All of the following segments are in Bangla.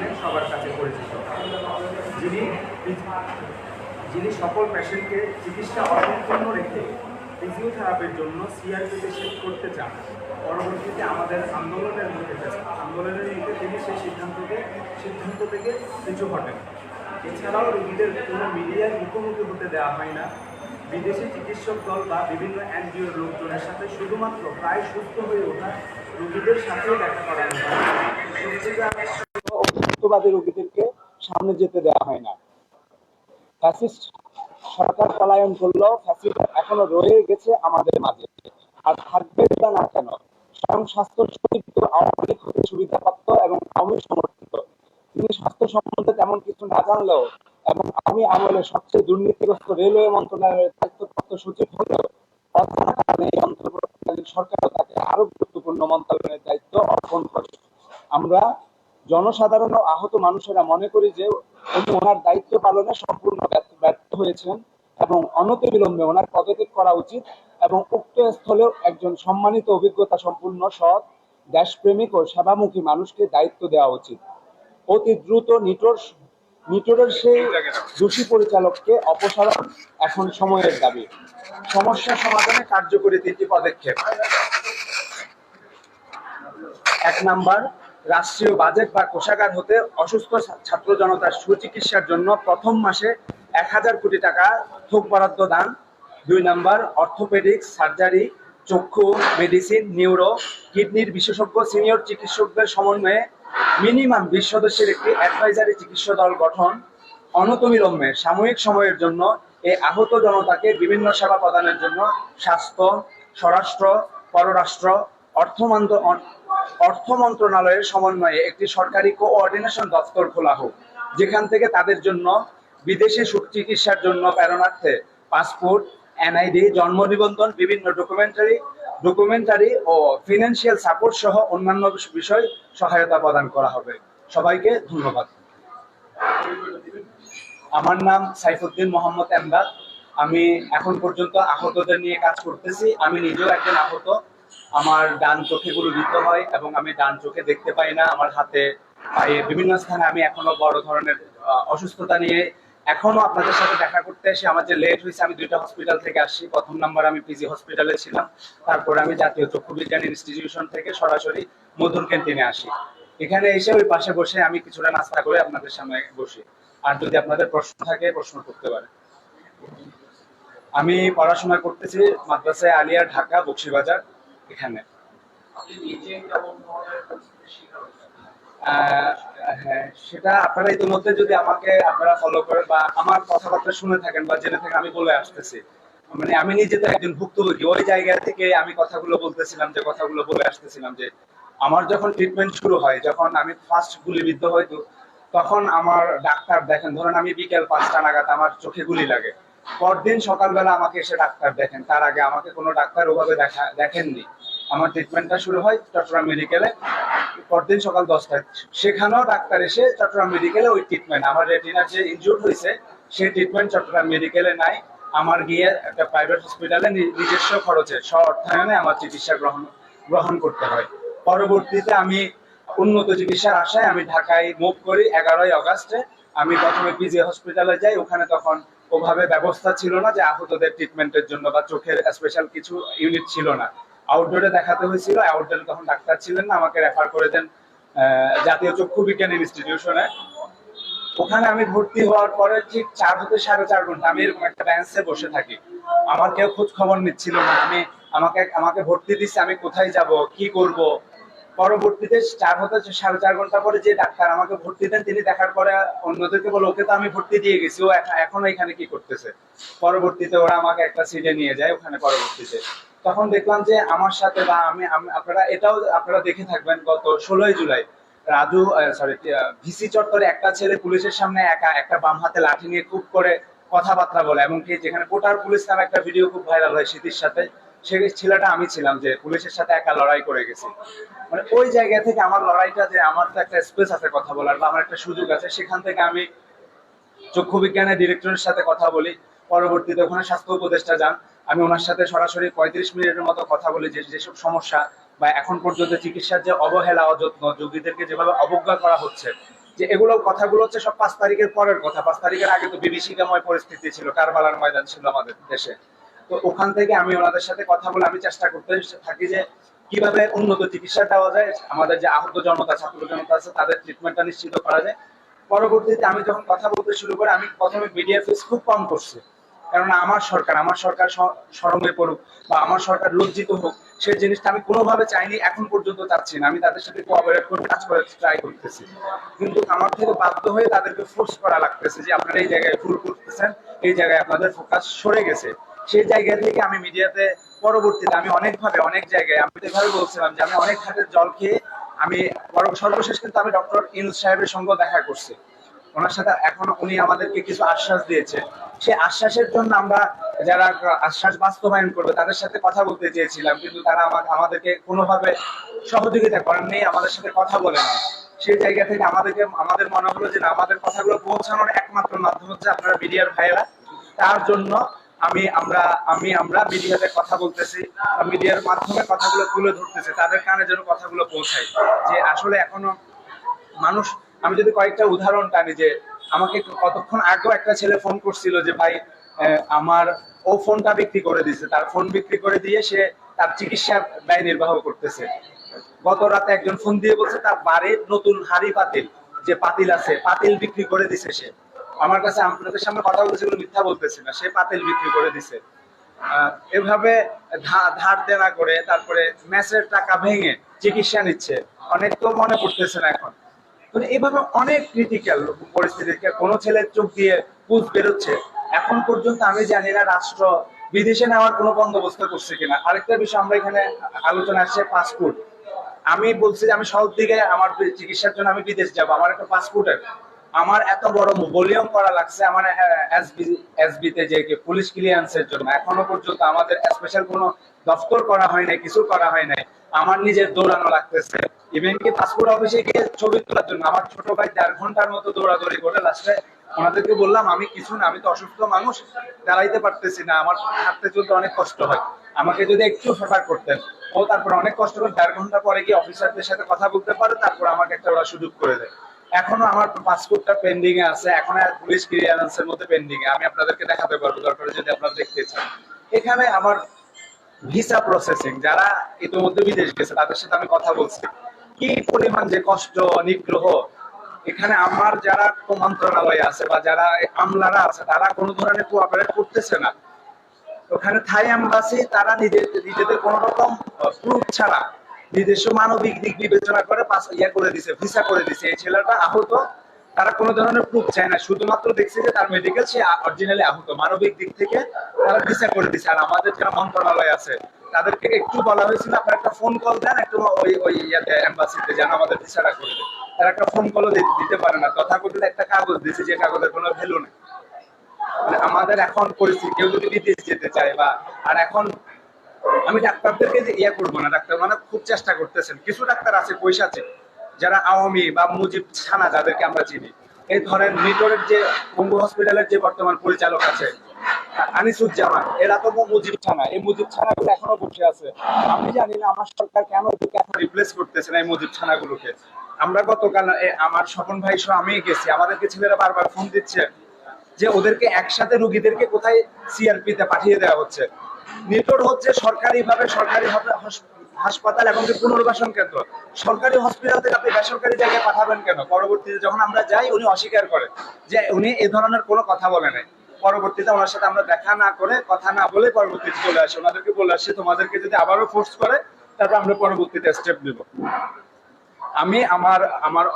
নামে সবার কাছে পরিচিত। যিনি যিনি সকল পেশেন্টকে চিকিৎসা অসম্পূর্ণ রেখে ফিজিওথেরাপির জন্য সিআরপিতে শিফট করতে চান, পরবর্তীতে আমাদের আন্দোলনের মুখে আন্দোলনের মুখে তিনি সেই সিদ্ধান্তকে, সিদ্ধান্ত থেকে পিছু হটেন। এছাড়াও রোগীদের কোনো মিডিয়ার মুখোমুখি হতে দেওয়া হয় না। বিদেশি চিকিৎসক দল বা বিভিন্ন এনজিওর লোকজনের সাথে শুধুমাত্র প্রায় সুস্থ হয়ে ওঠা রোগীদের সাথেও দেখা করানো হয় রোগীদেরকে সামনে যেতে দেওয়া হয় না। ফ্যাসিস্ট সরকার পলায়ন করলেও ফ্যাসিস্ট এখনও রয়ে গেছে আমাদের মাঝে। আর থাকবে তা না কেন? স্বয়ং স্বাস্থ্য সচিব তো আওয়ামী লীগ হতে সুবিধাপ্রাপ্ত এবং আওয়ামী সমর্থিত। তিনি স্বাস্থ্য সম্বন্ধে তেমন কিছু না জানলেও এবং আমি আমলে সবচেয়ে দুর্নীতিগ্রস্ত রেলওয়ে মন্ত্রণালয়ের দায়িত্বপ্রাপ্ত সচিব হলেও অজানা কারণে এই অন্তর্বর্তীকালীন সরকারও তাকে আরও গুরুত্বপূর্ণ মন্ত্রণালয়ের দায়িত্ব অর্পণ করে। আমরা জনসাধারণ আহত মানুষেরা মনে করি যে উনি ওনার দায়িত্ব পালনে সম্পূর্ণ ব্যর্থ ব্যর্থ হয়েছেন এবং অনতিবিলম্বে ওনার পদত্যাগ করা উচিত এবং উক্ত স্থলেও একজন সম্মানিত অভিজ্ঞতা সম্পূর্ণ সৎ, দেশপ্রেমিক ও সেবামুখী মানুষকে দায়িত্ব দেওয়া উচিত। অতি দ্রুত নিটোর নিটোরের সেই দোষী পরিচালককে অপসারণ এখন সময়ের দাবি। সমস্যা সমাধানে কার্যকরী তিনটি পদক্ষেপ। এক নাম্বার রাষ্ট্রীয় বাজেট বা কোষাগার হতে অসুস্থ ছাত্র জনতার সুচিকিৎসার জন্য প্রথম মাসে এক হাজার কোটি টাকা থোক বরাদ্দ দান। দুই নাম্বার, অর্থোপেডিক্স, সার্জারি, চক্ষু, মেডিসিন, নিউরো, কিডনির বিশেষজ্ঞ, সিনিয়র চিকিৎসকদের সমন্বয়ে মিনিমাম বিশ সদস্যের একটি অ্যাডভাইজারি চিকিৎসা দল গঠন। অনতবিলম্বে সাময়িক সময়ের জন্য এই আহত জনতাকে বিভিন্ন সেবা প্রদানের জন্য স্বাস্থ্য, স্বরাষ্ট্র, পররাষ্ট্র, অর্থমন্ত্র অর্থ মন্ত্রণালয়ের সমন্বয়ে একটি সরকারি কোঅর্ডিনেশন দপ্তর খোলা হোক, যেখান থেকে তাদের জন্য বিদেশে সুখ চিকিৎসার জন্য প্রেরণার্থে পাসপোর্ট এনআইডি জন্ম নিবন্ধন, বিভিন্ন ডকুমেন্টারি ডকুমেন্টারি ও ফিনান্সিয়াল সাপোর্ট সহ অন্যান্য বিষয় সহায়তা প্রদান করা হবে। সবাইকে ধন্যবাদ। আমার নাম সাইফুদ্দিন মোহাম্মদ এমদাদ। আমি এখন পর্যন্ত আহতদের নিয়ে কাজ করতেছি। আমি নিজেও একজন আহত। আমার ডান চোখে গুলিবিদ্ধ হয় এবং আমি ডান চোখে দেখতে পাই না। আমার হাতে বিভিন্ন স্থানে আমি এখনও বড় ধরনের অসুস্থতা নিয়ে এখনও আপনাদের সাথে দেখা করতে এসে আমার যে লেট হয়েছে, আমি দুইটা হসপিটাল থেকে আসছি। প্রথম নাম্বার আমি পিজি হসপিটালে ছিলাম। তারপরে আমি জাতীয় চক্ষু বিজ্ঞান ইনস্টিটিউশন থেকে সরাসরি মধুর ক্যান্টিনে আসি। এখানে এসে ওই পাশে বসে আমি কিছুটা নাস্তা করে আপনাদের সামনে বসি। আর যদি আপনাদের প্রশ্ন থাকে, প্রশ্ন করতে পারেন। আমি পড়াশোনা করতেছি মাদ্রাসায় আলিয়া, ঢাকা, বক্সিবাজার। এখানে। হ্যাঁ, সেটা আপনারা ইতিমধ্যে যদি আমাকে আপনারা ফলো করেন বা আমার কথাবার্তা শুনে থাকেন বা জেনে থাকেন আমি বলে আসতেছি। মানে আমি নিজে তো একজন ভুক্তভোগী ওই জায়গা থেকে আমি কথাগুলো বলতেছিলাম যে কথাগুলো বলে আসতেছিলাম যে আমার যখন ট্রিটমেন্ট শুরু হয় যখন আমি ফার্স্ট গুলিবিদ্ধ হয়তো তখন আমার ডাক্তার দেখেন ধরেন আমি বিকেল পাঁচটা নাগাদ আমার চোখে গুলি লাগে। পরদিন সকালবেলা আমাকে এসে ডাক্তার দেখেন। তার আগে আমাকে কোনো ডাক্তার ওভাবে দেখা দেখেননি। আমার ট্রিটমেন্টটা শুরু হয় চট্টগ্রাম মেডিকেলে পরদিন সকাল দশটায়। সেখানেও ডাক্তার এসে চট্টগ্রাম মেডিকেলে ওই ট্রিটমেন্ট আমার রেটিনার যে ইনজুর হয়েছে, সেই ট্রিটমেন্ট চট্টগ্রাম মেডিকেলে নাই। আমার গিয়ে একটা প্রাইভেট হসপিটালে নিজস্ব খরচে স্ব অর্থায়নে আমার চিকিৎসা গ্রহণ গ্রহণ করতে হয়। পরবর্তীতে আমি উন্নত চিকিৎসার আশায় আমি ঢাকায় মুভ করি। এগারোই অগাস্টে আমি প্রথমে পিজি হসপিটালে যাই। ওখানে তখন ওভাবে ব্যবস্থা ছিল না যে আহতদের ট্রিটমেন্টের জন্য বা চোখের স্পেশাল কিছু ইউনিট ছিল না। আউটডোরে দেখাতে হয়েছিল আউটডোরে তখন ডাক্তার ছিলেন না, আমাকে রেফার করে দেন জাতীয় চক্ষু বিজ্ঞান ইনস্টিটিউশনে ওখানে আমি ভর্তি হওয়ার পরে ঠিক চার হতে সাড়ে চার ঘণ্টা আমি এরকম একটা বেঞ্চে বসে থাকি। আমার কেউ খোঁজ খবর নিচ্ছিল না, আমি আমাকে আমাকে ভর্তি দিচ্ছে আমি কোথায় যাব, কি করব? পরবর্তীতে চার হতে সাড়ে চার ঘণ্টা পরে যে ডাক্তার আমাকে ভর্তি দেন, তিনি দেখার পরে অন্যদেরকে বলে, ওকে তো আমি ভর্তি দিয়ে গেছি, ও এখন- এখনও কি করতেছে? পরবর্তীতে ওরা আমাকে একটা সিটে নিয়ে যায়, ওখানে পরবর্তীতে। তখন দেখলাম যে আমার সাথে বা আমি, আমি- আপনারা, এটাও আপনারা দেখে থাকবেন, গত ষোলোই জুলাই রাজু সরি ভিসি চত্বরে একটা ছেলে পুলিশের সামনে একা একটা বাম হাতে লাঠি নিয়ে খুব করে কথাবার্তা বলে, এমনকি যেখানে কোটার পুলিশ নামে একটা ভিডিও খুব ভাইরাল হয়, স্মৃতির সাথে। সেই ছেলেটা আমি ছিলাম যে পুলিশের সাথে একা লড়াই করে গেছি। মানে ওই জায়গা থেকে আমার লড়াইটা যে আমার তো একটা স্পেস আছে কথা বলার বা আমার একটা সুযোগ আছে, সেখান থেকে আমি চক্ষু বিজ্ঞানের ডিরেক্টরের সাথে কথা বলি। পরবর্তীতে ওখানে স্বাস্থ্য উপদেষ্টা যান। আমি ওনার সাথে সরাসরি পঁয়ত্রিশ মিনিটের মতো কথা বলি যে যেসব সমস্যা বা এখন পর্যন্ত চিকিৎসার যে অবহেলা, অযত্ন, রোগীদেরকে যেভাবে অবজ্ঞা করা হচ্ছে, যে এগুলো কথাগুলো হচ্ছে সব পাঁচ তারিখের পরের কথা। পাঁচ তারিখের আগে তো বিভীষিকাময় পরিস্থিতি ছিল, কারবালার ময়দান ছিল আমাদের দেশে। ওখান থেকে আমি ওনাদের সাথে কথা বলে আমি চেষ্টা করতে থাকি যে কীভাবে উন্নত চিকিৎসা দেওয়া যায়, আমাদের যে আহত জনতা, ছাত্র জনতা আছে, তাদের ট্রিটমেন্টটা নিশ্চিত করা যায়। পরবর্তীতে আমি যখন কথা বলতে শুরু করি, আমি প্রথমে মিডিয়া ফেস খুব কম করছি। কেননা আমার সরকার আমার সরকার স- শরমে পড়ুক বা আমার সরকার লজ্জিত হোক, সেই জিনিসটা আমি কোনোভাবে চাইনি, এখন পর্যন্ত চাচ্ছি না। আমি তাদের সাথে কোঅপারেট করে, কাজ করে ট্রাই করতেছি। কিন্তু আমার থেকে বাধ্য হয়ে তাদেরকে ফোর্স করা লাগতেছে যে আপনারা এই জায়গায় ভুল করতেছেন, এই জায়গায় আপনাদের ফোকাস সরে গেছে। সেই জায়গা থেকে আমি মিডিয়াতে পরবর্তীতে আমি অনেকভাবে, অনেক জায়গায়, আমি তো এভাবে বলছিলাম যে আমি অনেক ঘাটের জল খেয়ে আমি সর্বশেষ কিন্তু আমি ডক্টর ইনুস সাহেবের সঙ্গে দেখা করছি। ওনার সাথে এখন উনি আমাদেরকে কিছু আশ্বাস দিয়েছে। সেই আশ্বাসের জন্য আমরা যারা আশ্বাস বাস্তবায়ন করবে, তাদের সাথে কথা বলতে চেয়েছিলাম, কিন্তু তারা আমাকে আমাদেরকে কোনোভাবে সহযোগিতা করেননি আমাদের সাথে কথা বলেন সেই জায়গা থেকে আমাদেরকে আমাদের মনে হলো যে আমাদের কথাগুলো পৌঁছানোর একমাত্র মাধ্যম হচ্ছে আপনারা মিডিয়ার ভাইয়েরা। তার জন্য আমি আমরা আমি, আমরা মিডিয়াতে কথা বলতেছি মিডিয়ার মাধ্যমে কথাগুলো তুলে ধরতেছি, তাদের কানে যেন কথাগুলো পৌঁছায়। যে আসলে এখনও মানুষ, আমি যদি কয়েকটা উদাহরণ টানি যে আমাকে কতক্ষণ আগেও একটা ছেলে ফোন করছিল যে, ভাই আমার ও ফোনটা বিক্রি করে দিয়েছে তার ফোন বিক্রি করে দিয়ে সে তার চিকিৎসা ব্যয় নির্বাহ করতেছে। গত রাতে একজন ফোন দিয়ে বলছে, তার বাড়ির নতুন হাড়ি পাতিল, যে পাতিল আছে, পাতিল বিক্রি করে দিছে সে। আমার কাছে, আপনাদের সামনে কথা বলছে এগুলো মিথ্যা বলতেছে না, সে পাতিল বিক্রি করে দিছে। এভাবে ধার দেনা করে তারপরে ম্যাচের টাকা ভেঙে চিকিৎসা নিচ্ছে, অনেক তো মনে পড়তেছে না এখন। তো এইভাবে অনেক ক্রিটিক্যাল পরিস্থিতি কোনো ছেলের চোখ দিয়ে পুজ বেরোচ্ছে। এখন পর্যন্ত আমি জানি না রাষ্ট্র বিদেশে নেওয়ার কোনো বন্দোবস্ত করছে কিনা। আরেকটা বিষয়, আমরা এখানে আলোচনা আসছে পাসপোর্ট আমি বলছি যে আমি সব দিকে আমার চিকিৎসার জন্য আমি বিদেশ যাব, আমার একটা পাসপোর্টের আমার এত বড় ভলিউম করা লাগছে আমার এসবি এসবিতে যে কি পুলিশ ক্লিয়ারেন্সের জন্য। এখনও পর্যন্ত আমাদের স্পেশাল কোনো দফতর করা হয় নাই, কিছু করা হয় নাই। আমার নিজের দৌড়ানো লাগতেছে। ইভেন কি পাসপোর্ট অফিসে গিয়ে ছবি তোলার জন্য। আমার ছোট ভাই দেড় ঘণ্টার মতো দৌড়াদৌড়ি করে লাস্টে ওনাদেরকে বললাম, আমি কিছু না, আমি তো অসুস্থ মানুষ, দাঁড়াইতে পারতেছি না। আমার হাঁটতে চলতে অনেক কষ্ট হয়। আমাকে যদি একটু ফেভার করতেন। ও তারপর অনেক কষ্ট করে দেড় ঘণ্টা পরে গিয়ে অফিসারদের সাথে কথা বলতে পারে, তারপর আমাকে একটা ওরা সুযোগ করে দেয়। এখনও আমার পাসপোর্টটা পেন্ডিং এ আছে, এখন পুলিশ ক্লিয়ারেন্সের মধ্যে পেন্ডিং এ। আমি আপনাদেরকে দেখাতে পারব, দরকার যদি আপনারা দেখতে চান। এখানে আমার ভিসা প্রসেসিং যারা ইতিমধ্যে বিদেশ গেছে, তাদের সাথে আমি কথা বলছি। কি পরিমাণ যে কষ্ট, নিগ্রহ, এখানে আমার যারা মন্ত্রণালয় আছে বা যারা আমলারা আছে, তারা কোনো ধরনের কোঅপারেট করতেছে না। ওখানে থাই এম্বাসি তারা নিজেদের নিজেদের কোন রকম প্রুফ ছাড়া নিজস্ব মানবিক দিক বিবেচনা করে পাস ইয়া করে দিছে, ভিসা করে দিছে। এই ছেলেটা আহত, তারা কোনো ধরনের প্রুফ চায় না। শুধুমাত্র দেখছে যে তার মেডিকেল সে অরিজিনালি আহত। মানবিক দিক থেকে তারা ভিসা করে দিছে। আর আমাদের যারা মন্ত্রণালয় আছে, তাদেরকে একটু বলা হয়েছিল, আপনার একটা ফোন কল দেন, একটু ওই ওই ইয়াতে এম্বাসিতে যেন, আমাদের ভিসাটা করে দেয় তারা একটা ফোন কলও দিতে পারে না। তথাকথিত একটা কাগজ দিছে, যে কাগজের কোনো ভ্যালু নেই। মানে আমাদের এখন পরিস্থিতি, কেউ যদি বিদেশ যেতে চায় বা, আর এখন আমি ডাক্তারদেরকে যে ইয়া করব না, ডাক্তার মানে খুব চেষ্টা করতেছেন। কিছু ডাক্তার আছে, পয়সা আছে, যারা আওয়ামী বা মুজিব ছানা, যাদেরকে আমরা চিনি। এই ধরেন মিটরের যে পঙ্গু হসপিটালের যে বর্তমান পরিচালক আছে, আনিসুজ্জামান, এরা তো মুজিব ছানা। এই মুজিব ছানাগুলো এখনও বসে আছে। আমি জানি না আমার সরকার কেন এখন রিপ্লেস করতেছে না এই মুজিব ছানাগুলোকে। আমরা গতকাল আমার স্বপন ভাই সহ আমি গেছি। আমাদেরকে ছেলেরা বারবার ফোন দিচ্ছে যে ওদেরকে একসাথে রুগীদেরকে কোথায় সিআরপি তে পাঠিয়ে দেওয়া হচ্ছে। নিটোর হচ্ছে সরকারি ভাবে সরকারি হাসপাতাল এবং পুনর্বাসন কেন্দ্র। সরকারি হসপিটাল থেকে আপনি বেসরকারি জায়গায় পাঠাবেন কেন? পরবর্তীতে যখন আমরা যাই, উনি অস্বীকার করে যে উনি এ ধরনের কোনো কথা বলে নাই। পরবর্তীতে ওনার সাথে আমরা দেখা না করে, কথা না বলে পরবর্তীতে চলে আসি। ওনাদেরকে বলে আসছি তোমাদেরকে যদি আবারও ফোর্স করে তারপর আমরা পরবর্তীতে স্টেপ নেব। আমি আমার আমার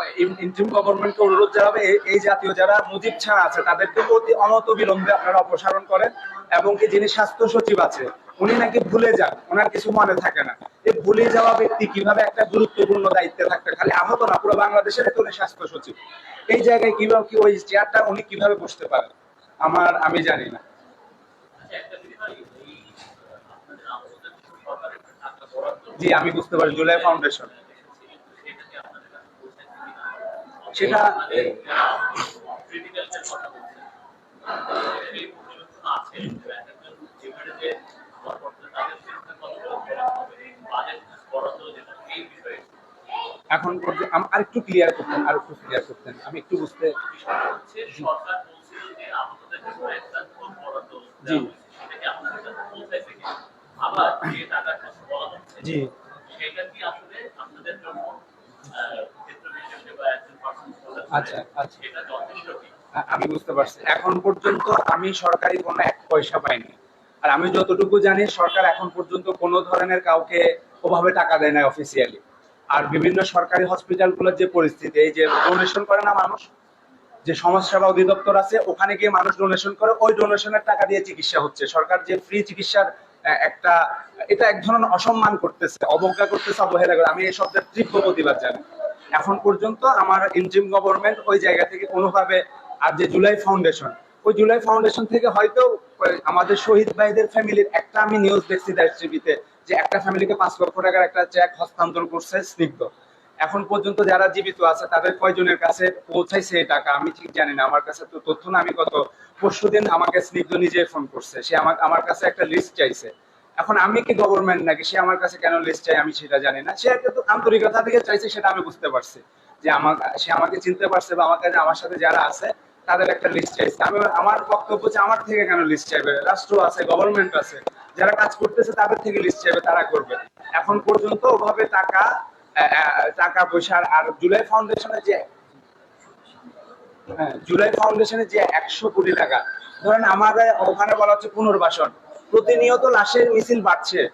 ইন্টারিম গভর্নমেন্টকে অনুরোধ জানাব এই জাতীয় যারা মুজিব ছাড়া আছে, তাদেরকে অতি অনত বিলম্বে আপনারা অপসারণ করেন। এবং কি যিনি স্বাস্থ্য সচিব আছে উনি নাকি ভুলে যান ওনার কিছু মনে থাকে না এই ভুলে যাওয়া ব্যক্তি কীভাবে একটা গুরুত্বপূর্ণ দায়িত্বে থাকতে খালি আহত না পুরো বাংলাদেশের উনি স্বাস্থ্য সচিব এই জায়গায় কীভাবে কি ওই চেয়ারটা উনি কীভাবে বসতে পারেন আমার আমি জানি না জি আমি বুঝতে পারি জুলাই ফাউন্ডেশন সেটা এখন পর্যন্ত আম- আরেকটু ক্লিয়ার করতেন আর একটু ক্লিয়ার করতেন। আমি একটু বুঝতে একটা জি। জি। আচ্ছা, আচ্ছা। আমি বুঝতে পারছি। এখন পর্যন্ত আমি সরকারি কোনো এক পয়সা পাইনি। আর আমি যতটুকু জানি সরকার এখন পর্যন্ত কোনো ধরনের কাউকে ওভাবে টাকা দেয় না অফিসিয়ালি আর বিভিন্ন সরকারি হসপিটালগুলোর যে পরিস্থিতি, এই যে ডোনেশন করে না মানুষ? যে সমাজসেবা অধিদপ্তর আছে, ওখানে গিয়ে মানুষ ডোনেশন করে, ওই ডোনেশনের টাকা দিয়ে চিকিৎসা হচ্ছে। সরকার যে ফ্রি চিকিৎসার একটা, এটা এক ধরনের অসম্মান করতেছে, অবজ্ঞা করতেছে অবহেলা করে। আমি এই শব্দের তীব্র প্রতিবাদ জানি। এখন পর্যন্ত আমার ইন্ডিয়ান গভর্নমেন্ট ওই জায়গা থেকে কোনোভাবে, আর যে জুলাই ফাউন্ডেশন ওই জুলাই ফাউন্ডেশন থেকে হয়তো আমাদের শহীদ ভাইদের ফ্যামিলির একটা আমি নিউজ দেখছি দেশ টিভিতে যে একটা ফ্যামিলিকে পাঁচ লক্ষ টাকার একটা চেক হস্তান্তর করছে, স্নিগ্ধ। এখন পর্যন্ত যারা জীবিত আছে, তাদের কয়জনের কাছে পৌঁছাইছে এই টাকা, আমি ঠিক জানি না। আমার কাছে তো তথ্য না, আমি কত পরশু দিন আমাকে স্নিগ্ধ নিজে ফোন করছে। সে আমার আমার কাছে একটা লিস্ট চাইছে। এখন আমি কি গভর্নমেন্ট নাকি? সে আমার কাছে কেন লিস্ট চাই আমি সেটা জানি না। সে কিন্তু আন্তরিকতা থেকে চাইছে, সেটা আমি বুঝতে পারছি। যে আমার, সে আমাকে চিনতে পারছে বা আমার কাছে, আমার সাথে যারা আছে, তাদের একটা লিস্ট চাইছে। আমি, আমার বক্তব্য যে আমার থেকে কেন লিস্ট চাইবে? রাষ্ট্র আছে গভর্নমেন্ট আছে। যারা কাজ করতেছে তাদের থেকে লিস্ট চাইবে তারা করবে। এখন পর্যন্ত ওভাবে টাকা টাকা পয়সা আর- জুলাই ফাউন্ডেশনের যে হ্যাঁ, জুলাই ফাউন্ডেশনের যে একশো কোটি টাকা। ধরেন আমাদের ওখানে বলা হচ্ছে পুনর্বাসন। প্রতিনিয়ত লাশের মিছিল বাড়ছে।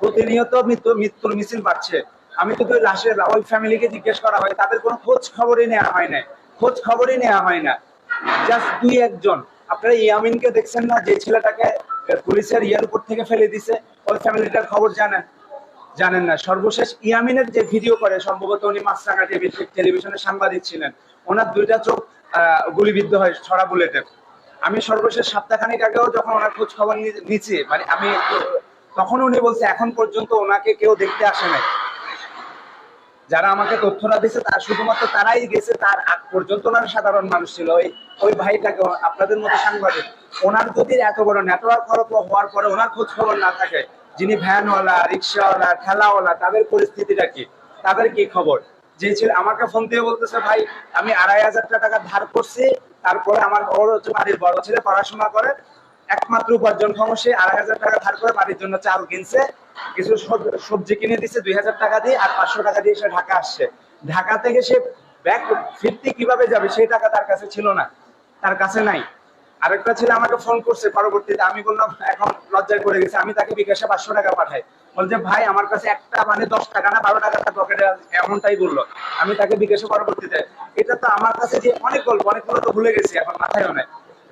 প্রতিনিয়ত মৃত্যু মৃত্যুর মিছিল বাড়ছে। আমি তো ওই লাশের ওই ফ্যামিলিকে জিজ্ঞেস করা হয় তাদের কোনো খোঁজ খবরই নেওয়া হয় না খোঁজ খবরই নেওয়া হয় না। জাস্ট দুই একজন। আপনারা ইয়ামিনকে দেখছেন না? যে ছেলেটাকে পুলিশের ইয়ার উপর থেকে ফেলে দিছে। ওই ফ্যামিলিটার খবর জানেন জানেন না। সর্বশেষ ইয়ামিনের যে ভিডিও করে, সম্ভবত উনি মাছরাঙা টিভি টেলিভিশনের সাংবাদিক ছিলেন। ওনার দুইটা চোখ গুলিবিদ্ধ হয় ছড়া বুলেটের আমি সর্বশেষ সপ্তাহখানিক আগেও যখন ওনার খোঁজ খবর নিচ্ছি মানে আমি তখন উনি বলছে, এখন পর্যন্ত ওনাকে কেউ দেখতে আসে নাই। যারা আমাকে তথ্যটা দিছে তার শুধুমাত্র তারাই গেছে, তার আগ পর্যন্ত ওনার সাধারণ মানুষ ছিল। ওই ওই ভাইটাকে আপনাদের মতো সাংবাদিক, ওনার যদি এত বড় নেটওয়ার্ক খরচ হওয়ার পরে ওনার খোঁজ খবর না থাকে, যিনি ভ্যানওয়ালা, রিক্সাওয়ালা, ঠেলাওয়ালা, তাদের পরিস্থিতিটা কি? তাদের কি খবর? যে ছিল, আমাকে ফোন দিয়ে বলতেছে, ভাই, আমি আড়াই হাজার টাকা ধার করছি, তারপরে আমার বড় হচ্ছে বাড়ির বড় ছেলে পড়াশোনা করে, একমাত্র উপার্জন ক্ষম, সে আড়াই হাজার টাকা ধার করে বাড়ির জন্য চাল কিনছে কিছু সবজি কিনে দিছে দুই হাজার টাকা দিয়ে আর পাঁচশো টাকা দিয়ে সে ঢাকা আসছে। ঢাকা থেকে সে ব্যাগ ফিরতি কীভাবে যাবে সেই টাকা তার কাছে ছিল না, তার কাছে নাই। আরেকটা ছেলে আমাকে ফোন করছে পরবর্তীতে, আমি বললাম, এখন লজ্জায় পড়ে গেছে, আমি তাকে বিকাশে পাঁচশো টাকা পাঠাই। বলছে, ভাই, আমার কাছে একটা মানে দশ টাকা না বারো টাকা পকেটে এমনটাই বলল। আমি তাকে বিকাশে পরবর্তীতে, এটা তো আমার কাছে যে অনেক গল্প, অনেকগুলো তো ভুলে গেছি, এখন মাথায় অনেক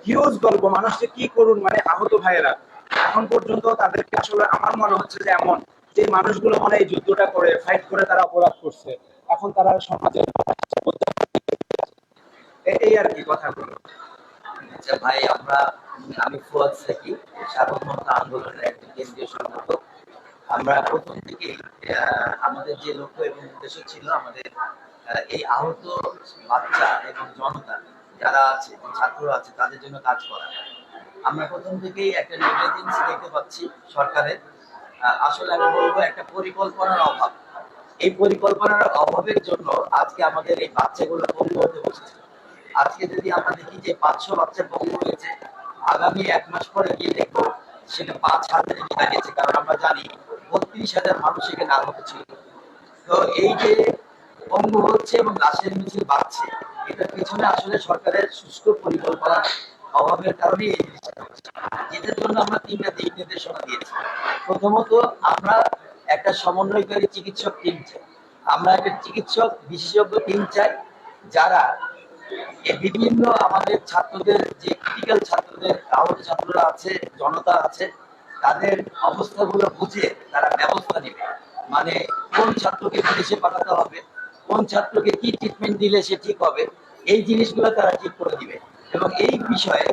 হিউজ গল্প মানুষ যে কি করুন মানে আহত ভাইয়েরা। এখন পর্যন্ত তাদেরকে আসলে আমার মনে হচ্ছে যে এমন যে মানুষগুলো মানে এই যুদ্ধটা করে ফাইট করে তারা অপরাধ করছে। এখন তারা সমাজের এই আর কি কথাগুলো। আচ্ছা ভাই আমরা আমি ফুয়াদ সাকি স্বাধীনতা আন্দোলনের একজন কেন্দ্রীয় সংগঠক আমরা প্রথম আহ, আমাদের যে লক্ষ্য এবং উদ্দেশ্য ছিল আমাদের এই আহত বাচ্চা এবং জনতা যারা আছে ছাত্ররা আছে তাদের জন্য কাজ করা। আমরা প্রথম থেকেই একটা নেগলিজেন্সি দেখতে পাচ্ছি সরকারের। আসলে আমি বলব একটা পরিকল্পনার অভাব। এই পরিকল্পনার অভাবের জন্য আজকে আমাদের এই বাচ্চাগুলো পঙ্গু হতে বসেছে। আজকে যদি আমরা দেখি যে পাঁচশো বাচ্চা পঙ্গু হয়েছে, আগামী এক মাস পরে গিয়ে দেখব সেটা পাঁচ হাজারে গিয়ে দাঁড়িয়েছে, কারণ আমরা জানি বত্রিশ হাজার মানুষ এখানে আহত ছিল। তো এই যে পঙ্গু হচ্ছে এবং লাশের মিছিল বাড়ছে, এটার পিছনে আসলে সরকারের সুষ্ঠু পরিকল্পনার অভাবের কারণে এই জিনিসটা যেটার জন্য আমরা তিনটা দিক নির্দেশনা দিয়েছি। প্রথমত, আমরা একটা সমন্বয়কারী চিকিৎসক টিম চাই। আমরা একটা চিকিৎসক বিশেষজ্ঞ টিম চাই, যারা বিভিন্ন আমাদের ছাত্রদের, যে ক্রিটিক্যাল ছাত্রদের, আহত ছাত্ররা আছে, জনতা আছে, তাদের অবস্থাগুলো বুঝে তারা ব্যবস্থা নেবে। মানে কোন ছাত্রকে বিদেশে পাঠাতে হবে, কোন ছাত্রকে কি ট্রিটমেন্ট দিলে সে ঠিক হবে, এই জিনিসগুলো তারা ঠিক করে দিবে। এবং এই বিষয়ে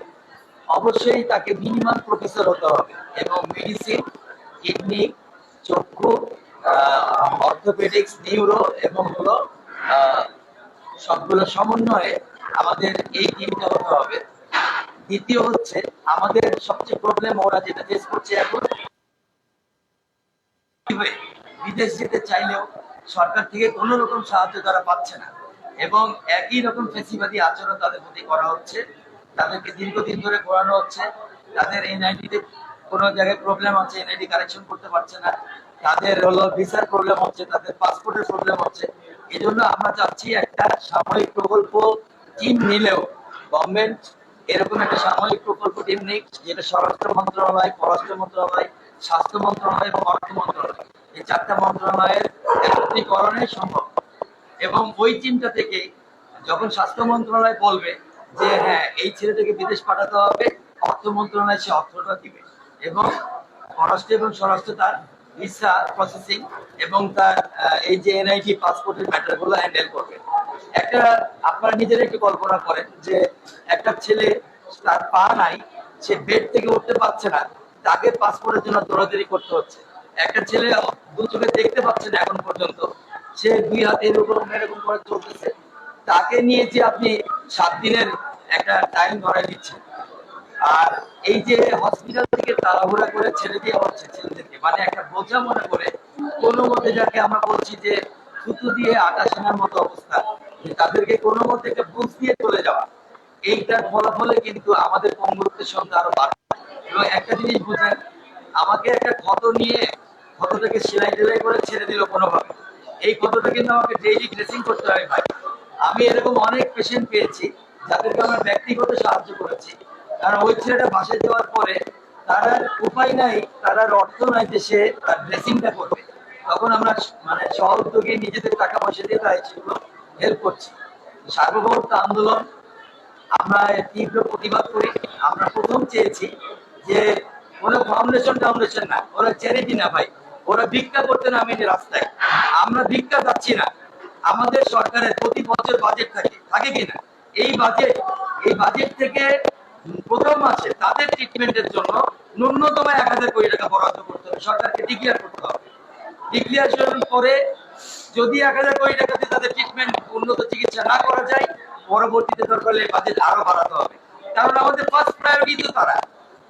অবশ্যই তাকে মিনিমাম প্রফেসর হতে হবে এবং মেডিসিন কিডনি চক্ষু অর্থোপেডিক্স নিউরো এবং হলো সবগুলো সমন্বয়ে আমাদের এই টিমটা হতে হবে। দ্বিতীয় হচ্ছে, আমাদের সবচেয়ে প্রবলেম ওরা যেটা ফেস করছে এখন, বিদেশ যেতে চাইলেও সরকার থেকে কোনো রকম সাহায্য তারা পাচ্ছে না। এবং একই রকম ফেসিবাদী আচরণ তাদের প্রতি করা হচ্ছে। তাদেরকে দীর্ঘদিন ধরে করানো হচ্ছে। তাদের এনআইডিতে কোনো জায়গায় প্রবলেম আছে এনআইডি কারেকশন করতে পারছে না। তাদের হলো ভিসার প্রবলেম হচ্ছে, তাদের পাসপোর্টের প্রবলেম হচ্ছে। এই জন্য আমরা চাচ্ছি একটা সাময়িক প্রকল্প টিম নিলেও গভর্নমেন্ট এরকম একটা সাময়িক প্রকল্প টিম নিক, যেটা স্বরাষ্ট্র মন্ত্রণালয়, পররাষ্ট্র মন্ত্রণালয়, স্বাস্থ্য মন্ত্রণালয় এবং অর্থ মন্ত্রণালয়। এই চারটা মন্ত্রণালয়ের একত্রীকরণে সম্ভব। এবং ওই টিমটা থেকে যখন স্বাস্থ্য মন্ত্রণালয় বলবে যে হ্যাঁ এই ছেলেটাকে বিদেশ পাঠাতে হবে, অর্থ মন্ত্রণালয় সে অর্থটা দিবে। এবং পররাষ্ট্র এবং স্বরাষ্ট্র তার ভিসা প্রসেসিং এবং তার এই যে এনআইটি পাসপোর্টের ম্যাটারগুলো হ্যান্ডেল করবে। একটা, আপনারা নিজেরা একটু কল্পনা করেন যে, একটা ছেলে তার পা নাই, সে বেড থেকে উঠতে পারছে না, তাকে পাসপোর্টের জন্য দৌড়াদৌড়ি করতে হচ্ছে। একটা ছেলে দু চোখে দেখতে পাচ্ছে না এখন পর্যন্ত। সে দুই হাতে এরকম এরকম করে চলতেছে। তাকে নিয়ে যে আপনি সাত দিনের একটা টাইম ধরে দিচ্ছেন। আর এই যে হসপিটাল থেকে তাড়াহুড়া করে ছেড়ে দেওয়া হচ্ছে ছেলেদেরকে মানে একটা বোঝা মনে করে, কোনো মতে যাকে আমরা বলছি যে থুতু দিয়ে আটা সেনার মতো অবস্থা তাদেরকে কোনো মতে একটা বুঝ দিয়ে চলে যাওয়া, এইটার ফলাফলে কিন্তু আমাদের পঙ্গুত্বের সংখ্যা আরও বাড়বে। এবং একটা জিনিস বুঝেন, আমাকে একটা ক্ষত নিয়ে ক্ষতটাকে সেলাই টেলাই করে ছেড়ে দিল কোনোভাবে। এই ক্ষতটা কিন্তু আমাকে ডেইলি ড্রেসিং করতে হয় ভাই। আমি এরকম অনেক পেশেন্ট পেয়েছি, যাদেরকে আমরা ব্যক্তিগত সাহায্য করেছি। কারণ ওই ছেলেটা বাসায় যাওয়ার পরে তার উপায় নাই, তার অর্থ নাই যে সে তার ড্রেসিংটা করবে। তখন আমরা মানে সহ উদ্যোগে নিজেদের টাকা পয়সা দিয়ে তাই সেগুলো হেল্প করছি। সার্বভৌমত্ব আন্দোলন, আমরা তীব্র প্রতিবাদ করি। আমরা প্রথম চেয়েছি যে কোনো ফাউন্ডেশন টাউন্ডেশন না, ওরা চ্যারিটি না ভাই। ওরা ভিক্ষা করতে নামে রাস্তায়। আমরা ভিক্ষা যাচ্ছি না। আমাদের সরকারের প্রতি বছর বাজেট থাকে। থাকে কিনা? এই বাজেট এই বাজেট থেকে প্রথম মাসে তাদের ট্রিটমেন্টের জন্য ন্যূনতম এক হাজার কোটি টাকা বরাদ্দ করতে হবে। সরকারকে ডিক্লেয়ার করতে হবে। ডিক্লিয়ারেশন করে যদি এক হাজার কোটি টাকা দিয়ে তাদের ট্রিটমেন্ট উন্নত চিকিৎসা না করা যায়, পরবর্তীতে দরকার বাজেট আরও বাড়াতে হবে। কারণ আমাদের ফার্স্ট প্রায়োরিটি তো তারা।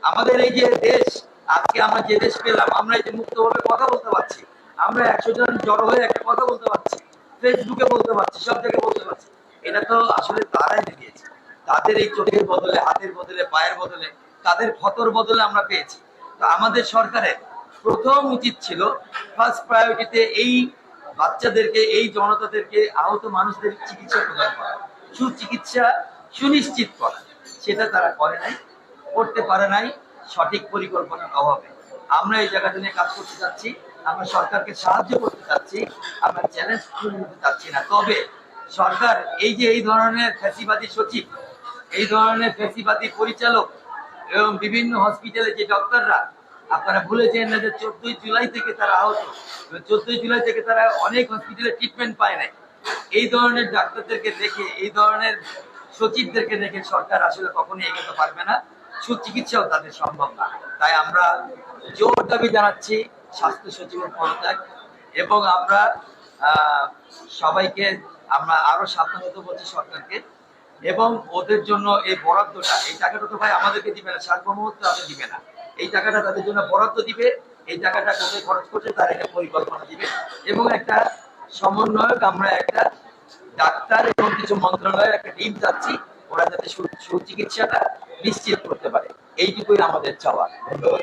আমাদের এই যে দেশ আজকে আমরা যে দেশ পেলাম, আমরা এই যে মুক্তভাবে কথা বলতে পারছি, আমরা একশো জন জড়ো হয়ে একটা কথা বলতে পারছি ফেসবুকে বলতে পারছি, সব জায়গায় বলতে পারছি। এটা তো আসলে তারাই দিয়েছে তাদের এই চোখের বদলে, হাতের বদলে, পায়ের বদলে, তাদের ক্ষতর বদলে আমরা পেয়েছি। তো আমাদের সরকারের প্রথম উচিত ছিল ফার্স্ট প্রায়োরিটিতে এই বাচ্চাদেরকে, এই জনতাদেরকে আহত মানুষদের চিকিৎসা প্রদান করা, সুচিকিৎসা সুনিশ্চিত করা। সেটা তারা করে নাই, করতে পারে নাই। সঠিক পরিকল্পনার অভাবে। আমরা এই জায়গাটা নিয়ে কাজ করতে চাচ্ছি, আমরা সরকারকে সাহায্য করতে চাচ্ছি, আমরা চ্যালেঞ্জ নিতে চাচ্ছি না। তবে সরকার এই যে এই ধরনের ফ্যাসিবাদী সচিব, এই ধরনের ফ্যাসিবাদী পরিচালক এবং বিভিন্ন হসপিটালে যে ডক্টররা আপনারা ভুলে যেন না যে চোদ্দই জুলাই থেকে তারা আহত। চোদ্দই জুলাই থেকে তারা অনেক হসপিটালে ট্রিটমেন্ট পায় নাই। এই ধরনের ডাক্তারদেরকে দেখে, এই ধরনের সচিবদেরকে দেখে সরকার আসলে কখনোই এগোতে পারবে না। সুচিকিৎসাও তাদের সম্ভব না। তাই আমরা জোর দাবি জানাচ্ছি স্বাস্থ্য সচিবের পদত্যাগ এবং আমরা সবাইকে আমরা আরও সাবধানত বলছি সরকারকে এবং ওদের জন্য এই বরাদ্দটা, এই টাকাটা তো ভাই আমাদেরকে দিবে না সার্বভৌমত্ব তাদের দিবে না। এই টাকাটা তাদের জন্য বরাদ্দ দিবে, এই টাকাটা কোথায় খরচ করছে তার একটা পরিকল্পনা দিবে এবং একটা সমন্বয়ক, আমরা একটা ডাক্তার এবং কিছু মন্ত্রণালয়ের একটা টিম চাচ্ছি ওরা যাতে সুচিকিৎসাটা নিশ্চিত করতে পারে। এইটুকুই আমাদের চাওয়া। ধন্যবাদ।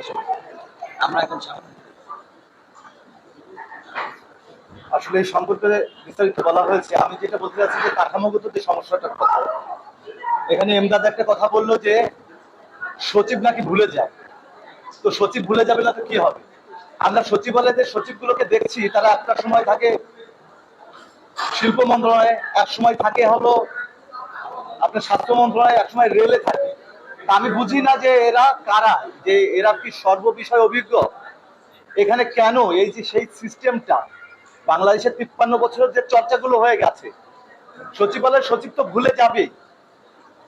আমরা এখন সামনে। আসলে এই সম্পর্কে বিস্তারিত বলা হয়েছে, আমি যেটা বলতে চাচ্ছি যে কাঠামোগত যে সমস্যাটার কথা। এখানে এমদাদ একটা কথা বলল যে, সচিব নাকি ভুলে যায়। তো সচিব ভুলে যাবে না তো কি হবে? আমরা সচিবালয়দের সচিবগুলোকে দেখছি, তারা একটা সময় থাকে শিল্প মন্ত্রণালয়ে, এক সময় থাকে হলো আপনার স্বাস্থ্য মন্ত্রণালয়ে এক সময় রেলে থাকে। আমি বুঝি না যে এরা কারা, যে এরা কি সর্ববিষয় অভিজ্ঞ? এখানে কেন এই যে সেই সিস্টেমটা? বাংলাদেশের তিপ্পান্ন বছরের যে চর্চাগুলো হয়ে গেছে, সচিবালয়ের সচিব তো ভুলে যাবেই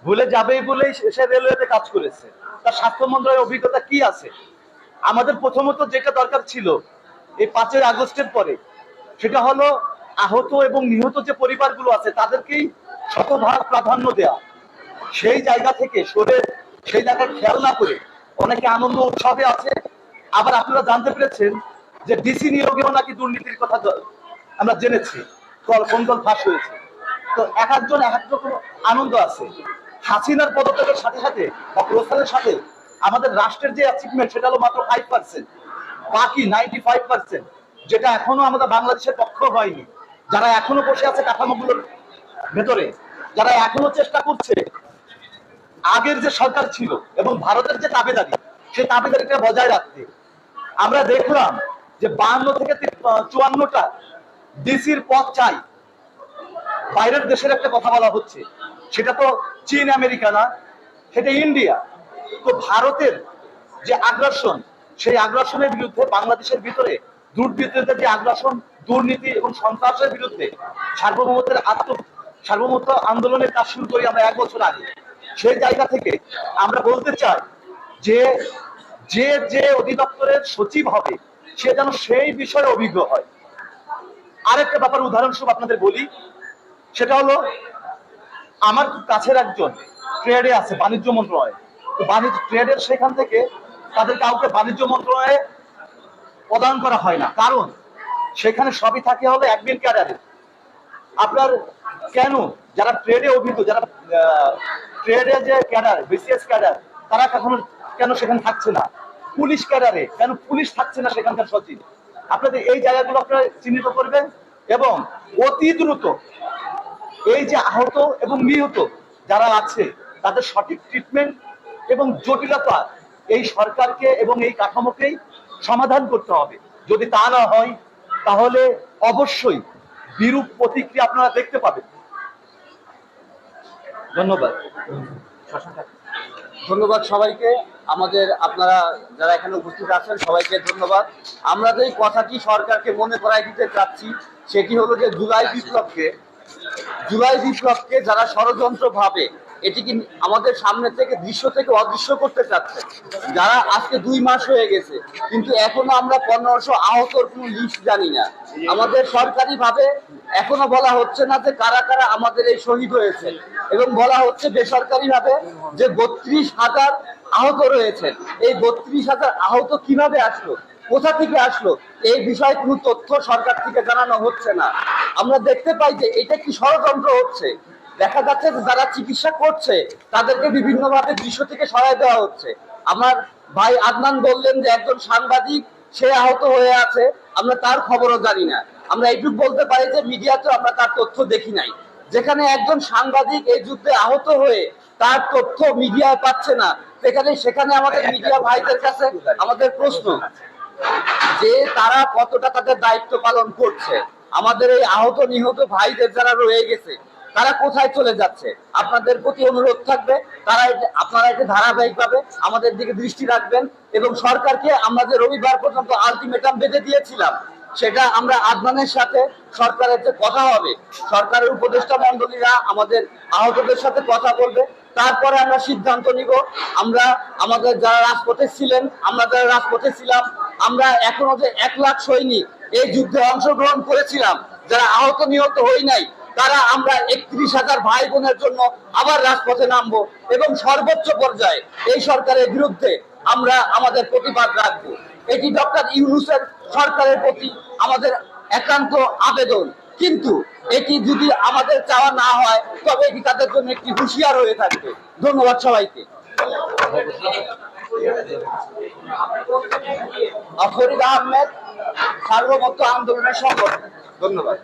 ভুলে যাবেই বলেই সে রেলওয়েতে কাজ করেছে। তার স্বাস্থ্য মন্ত্রণালয়ের অভিজ্ঞতা কি আছে? আমাদের প্রথমত যেটা দরকার ছিল, এই পাঁচই আগস্টের পরে, সেটা হলো আহত এবং নিহত যে পরিবারগুলো আছে, তাদেরকেই শতভাগ প্রাধান্য দেওয়া সেই জায়গা থেকে সরে সেই জায়গায় খেয়াল না করে অনেকে আনন্দ উৎসবে আছে। আবার আপনারা জানতে পেরেছেন যে ডিসি নিয়োগেও নাকি দুর্নীতির কথা আমরা জেনেছি। কোন দল ফাঁস হয়েছে। তো এক একজন এক এক রকম আনন্দ আছে। হাসিনার পদত্যাগের সাথে সাথে বা প্রস্থানের সাথে আমাদের রাষ্ট্রের যে অ্যাচিভমেন্ট সেটা হলো মাত্র ফাইভ পার্সেন্ট বাকি নাইনটি ফাইভ পার্সেন্ট যেটা এখনও আমাদের বাংলাদেশের পক্ষ হয়নি। যারা এখনও বসে আছে কাঠামোগুলোর ভেতরে, যারা এখনও চেষ্টা করছে, আগের যে সরকার ছিল এবং ভারতের যে তাবেদারি, সেই তাবেদারিটা বজায় রাখতে। আমরা দেখলাম যে বাহান্ন থেকে চুয়ান্নটা ডিসির পথ চাই। বাইরের দেশের একটা কথা বলা হচ্ছে। সেটা তো চীন, আমেরিকা না, সেটা ইন্ডিয়া। তো ভারতের যে আগ্রাসন, সেই আগ্রাসনের বিরুদ্ধে বাংলাদেশের ভিতরে দুর্বৃত্তদের যে আগ্রাসন, দুর্নীতি এবং সন্ত্রাসের বিরুদ্ধে সার্বভৌমত্বের আত্ম সার্বভৌমত্ব আন্দোলনের কাজ শুরু করি আমরা এক বছর আগে। সেই জায়গা থেকে আমরা বলতে চাই যে যে যে অধিদপ্তরের সচিব হবে, সে যেন সেই বিষয়ে অভিজ্ঞ হয়। আরেকটা ব্যাপার, উদাহরণস্বরূপ আপনাদের বলি, সেটা হলো, আমার কাছের একজন ট্রেডে আছে, বাণিজ্য মন্ত্রণালয়। তো বাণিজ্য ট্রেডের সেখান থেকে তাদের কাউকে বাণিজ্য মন্ত্রণালয়ে প্রদান করা হয় না। কারণ সেখানে সবই থাকে হলো একদিন ক্যাডারের আপনার কেন? যারা ট্রেডে অভিজ্ঞ, যারা ট্রেডে যে ক্যাডার বিসিএস ক্যাডার তারা কখনো কেন সেখানে থাকছে না? পুলিশ ক্যাডারে কেন পুলিশ থাকছে না সেখানকার সচিব? আপনাদের এই জায়গাগুলো আপনারা চিহ্নিত করবেন এবং অতি দ্রুত এই যে আহত এবং নিহত যারা আছে, তাদের সঠিক ট্রিটমেন্ট এবং জটিলতা এই সরকারকে এবং এই কাঠামোকেই সমাধান করতে হবে। যদি তা না হয়, তাহলে অবশ্যই বিরূপ প্রতিক্রিয়া আপনারা দেখতে পাবেন। ধন্যবাদ। ধন্যবাদ সবাইকে। আমাদের আপনারা যারা এখানে উপস্থিত আছেন, সবাইকে ধন্যবাদ। আমরা যে কথাটি সরকারকে মনে করাই দিতে চাচ্ছি, সেটি হলো যে জুলাই বিপ্লবকে জুলাই বিপ্লবকে যারা ষড়যন্ত্র ভাবে এটিকে আমাদের সামনে থেকে দৃশ্য থেকে অদৃশ্য করতে চাচ্ছে? যারা আজকে দুই মাস হয়ে গেছে, কিন্তু এখনও আমরা পনেরোশো আহতর কোনো লিস্ট জানি না। আমাদের সরকারি ভাবে এখনও বলা হচ্ছে না যে কারা কারা আমাদের এই শহীদ হয়েছে, এবং বলা হচ্ছে বেসরকারি ভাবে যে বত্রিশ হাজার আহত রয়েছেন এই বত্রিশ হাজার আহত কীভাবে আসলো? কোথা থেকে আসলো? এই বিষয়ে কোনো তথ্য সরকার থেকে জানানো হচ্ছে না। আমরা দেখতে পাই যে এটা কি ষড়যন্ত্র হচ্ছে। দেখা যাচ্ছে যে যারা চিকিৎসা করছে, তাদেরকে বিভিন্ন ভাবে দৃশ্য থেকে সরাই দেওয়া হচ্ছে। আমার ভাই আদনান বললেন যে একজন সাংবাদিক, সে আহত হয়ে আছে, আমরা তার খবরও জানি না। আমরা এইটুকু বলতে পারি যে মিডিয়াতে আমরা তার তথ্য দেখি নাই। যেখানে একজন সাংবাদিক এই যুদ্ধে আহত হয়ে তার তথ্য মিডিয়ায় পাচ্ছে না, সেখানে সেখানে আমাদের মিডিয়া ভাইদের কাছে আমাদের প্রশ্ন, যে তারা কতটা তাদের দায়িত্ব পালন করছে? আমাদের এই আহত নিহত ভাইদের যারা রয়ে গেছে তারা কোথায় চলে যাচ্ছে? আপনাদের প্রতি অনুরোধ থাকবে, তারা আপনারা এটা ধারাবাহিকভাবে আমাদের দিকে দৃষ্টি রাখবেন এবং সরকারকে আমরা যে রবিবার পর্যন্ত আলটিমেটাম বেঁধে দিয়েছিলাম, সেটা আমরা আদমানের সাথে সরকারের যে কথা হবে, সরকারের উপদেষ্টা মন্ডলীরা আমাদের আহতদের সাথে কথা বলবে, তারপরে আমরা সিদ্ধান্ত নিব, আমরা আমাদের যারা রাজপথে ছিলেন, আমরা যারা রাজপথে ছিলাম, আমরা এখনও যে এক লাখ সৈনিক এই যুদ্ধে অংশগ্রহণ করেছিলাম, যারা আহত নিহত হই নাই তারা আমরা একত্রিশ হাজার ভাই বোনের জন্য আবার রাজপথে নামবো এবং সর্বোচ্চ পর্যায়ে এই সরকারের বিরুদ্ধে আমরা আমাদের প্রতিবাদ রাখব। এটি ডক্টর ইউনুসের সরকারের প্রতি আমাদের একান্ত আবেদন। কিন্তু এটি যদি আমাদের চাওয়া না হয়, তবে এটি তাদের জন্য একটি হুঁশিয়ার হয়ে থাকবে। ধন্যবাদ সবাইকে। ফরিদ আহমেদ সার্বভৌমত্ব আন্দোলনের সংগঠন ধন্যবাদ।